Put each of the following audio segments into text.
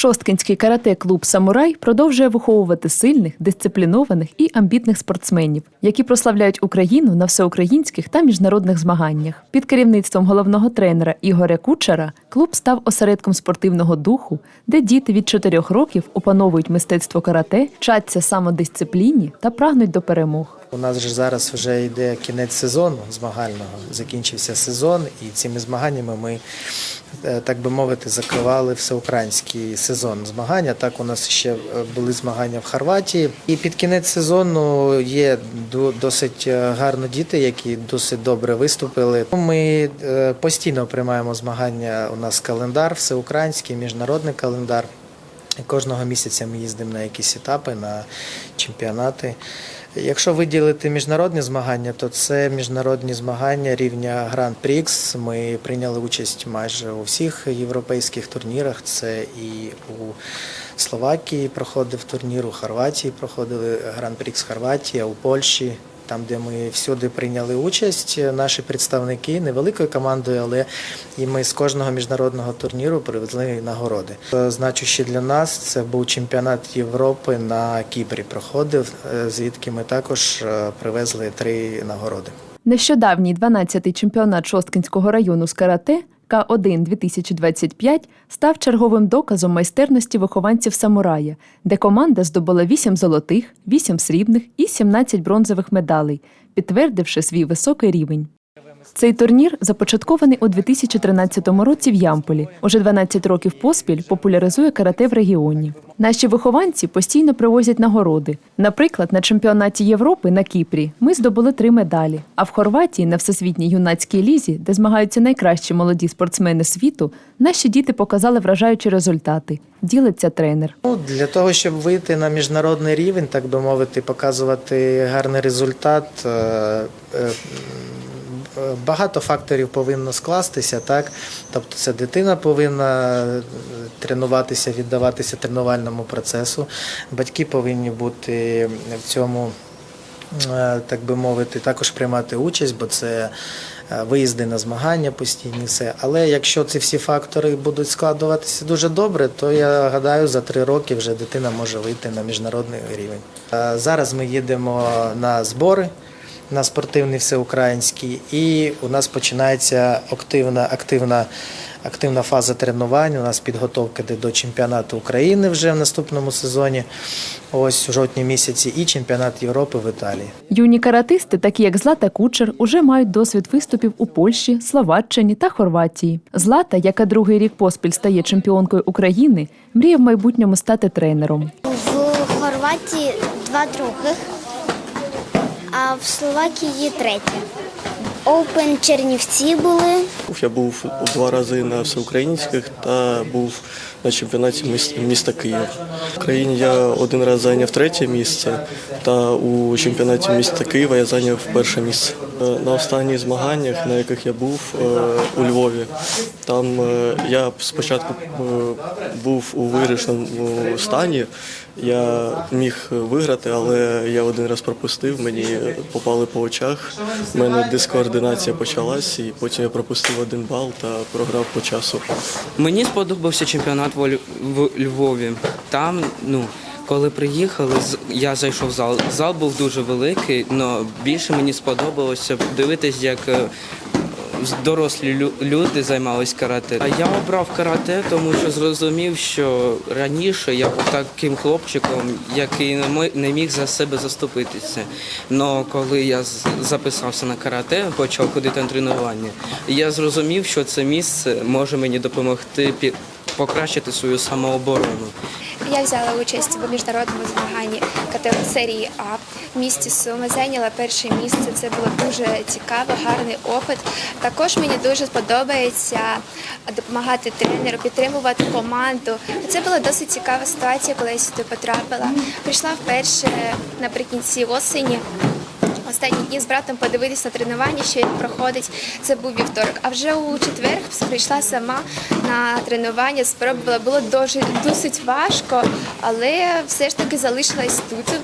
Шосткинський карате-клуб Самурай продовжує виховувати сильних, дисциплінованих і амбітних спортсменів, які прославляють Україну на всеукраїнських та міжнародних змаганнях. Під керівництвом головного тренера Ігоря Кучера клуб став осередком спортивного духу, де діти від 4 років опановують мистецтво карате, вчаться самодисципліні та прагнуть до перемог. У нас же зараз вже йде кінець сезону змагального. Закінчився сезон, і цими змаганнями ми, е, так би мовити, закривали всеукраїнський сезон змагання. Так у нас ще е, були змагання в Хорватії. І під кінець сезону є досить е, гарно діти, які досить добре виступили. Ми постійно приймаємо змагання. У нас календар, всеукраїнський, міжнародний календар. Кожного місяця ми їздимо на якісь етапи, на чемпіонати. Якщо виділити міжнародні змагання, то це міжнародні змагання рівня Гранд Прікс. Ми прийняли участь майже у всіх європейських турнірах. Це і у Словакії проходив турнір, у Хорватії проходили Гран-Прікс Хорватія, у Польщі. Там, де ми всюди прийняли участь, наші представники невеликою командою, але і ми з кожного міжнародного турніру привезли нагороди. Е, Значуще для нас це був чемпіонат Європи на Кіпрі. Проходив, е, звідки ми також е, привезли три нагороди. Нещодавній 12-й чемпіонат Шосткинського району з карате К1 2025 став черговим доказом майстерності вихованців самурая, де команда здобула 8 золотих, 8 срібних і 17 бронзових медалей, підтвердивши свій високий рівень. Цей турнір започаткований у 2013 році в Ямполі. Уже 12 років поспіль популяризує карате в регіоні. Наші вихованці постійно привозять нагороди. Наприклад, на чемпіонаті Європи на Кіпрі ми здобули три медалі. А в Хорватії на всесвітній юнацькій лізі, де змагаються найкращі молоді спортсмени світу, наші діти показали вражаючі результати. Ділиться тренер. Ну, для того, щоб вийти на міжнародний рівень, так би мовити, показувати гарний результат. Е, Багато факторів повинно скластися, так? Тобто це дитина повинна е, тренуватися, віддаватися тренувальному процесу. Батьки повинні бути в цьому, е, так би мовити, також приймати участь, бо це виїзди на змагання постійні, все. Але якщо ці всі фактори будуть складуватися дуже добре, то я гадаю, за три роки вже дитина може вийти на міжнародний рівень. Зараз ми їдемо на збори. На спортивний всеукраїнський, і у нас починається активна, активна, активна фаза тренувань. У нас підготовка йде до чемпіонату України вже в наступному сезоні, ось у жовтні місяці, і чемпіонат Європи в Італії. Юні каратисти, такі як Злата Кучер, уже мають досвід виступів у Польщі, Словаччині та Хорватії. Злата, яка другий рік поспіль стає чемпіонкою України, мріє в майбутньому стати тренером. В Хорватії два других, а в Словакії третє. опен Чернівці були. Я був два рази на всеукраїнських та був на чемпіонаті міста Києва. В Україні я один раз зайняв третє місце, та у чемпіонаті міста Києва я зайняв перше місце. На останніх змаганнях, на яких я був е, у Львові, там е, я спочатку е, був у виграшному стані. Я міг виграти, але я один раз пропустив. Мені попали по очах. У мене дискоординація почалась, і потім я пропустив один бал та програв по часу. Мені сподобався чемпіонат в в Львові. Там, ну, коли приїхали, я зайшов в зал. Зал був дуже великий, але більше мені сподобалося дивитись, як е, дорослі люди займалися карате. А я обрав карате, тому що зрозумів, що раніше я був таким хлопчиком, який не міг за себе заступитися. Но коли я записався на карате, почав ходити на тренування, я зрозумів, що це місце може мені допомогти покращити свою самооборону. Я взяла участь у міжнародному змаганні категорії А в місті Суми. Зайняла перше місце. Це було дуже цікаво, гарний опит. Також мені дуже сподобається допомагати тренеру, підтримувати команду. Це була досить цікава ситуація, коли я сюди потрапила. Прийшла вперше наприкінці осені. Останні дні з братом подивитися на тренування, що як проходить. Це був вівторок. А вже у четвер прийшла сама на тренування, спробувала. Було дуже досить важко, але все ж таки залишилась тут.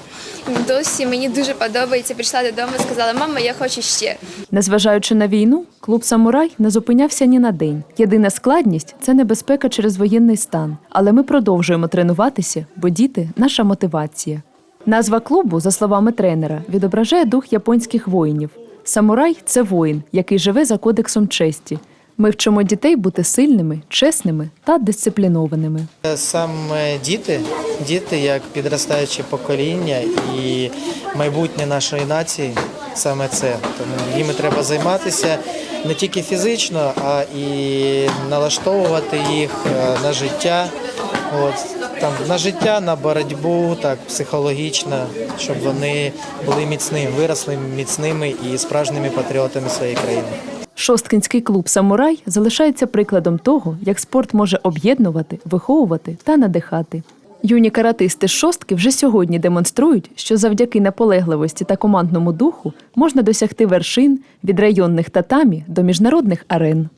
Досі мені дуже подобається. Прийшла додому, сказала, мама, я хочу ще. Незважаючи на війну, клуб Самурай не зупинявся ні на день. Єдина складність це небезпека через воєнний стан. Але ми продовжуємо тренуватися, бо діти наша мотивація. Назва клубу, за словами тренера, відображає дух японських воїнів. Самурай це воїн, який живе за кодексом честі. Ми вчимо дітей бути сильними, чесними та дисциплінованими. Саме діти, діти як підростаюче покоління і майбутнє нашої нації, саме це. Тому їм треба займатися не тільки фізично, а і налаштовувати їх е, на життя. От, там, на життя, на боротьбу, так, психологічно, щоб вони були міцними, виросли міцними і справжніми патріотами своєї країни. Шосткинський клуб Самурай залишається прикладом того, як спорт може об'єднувати, виховувати та надихати. Юні каратисти шостки вже сьогодні демонструють, що завдяки наполегливості та командному духу можна досягти вершин від районних татамі до міжнародних арен.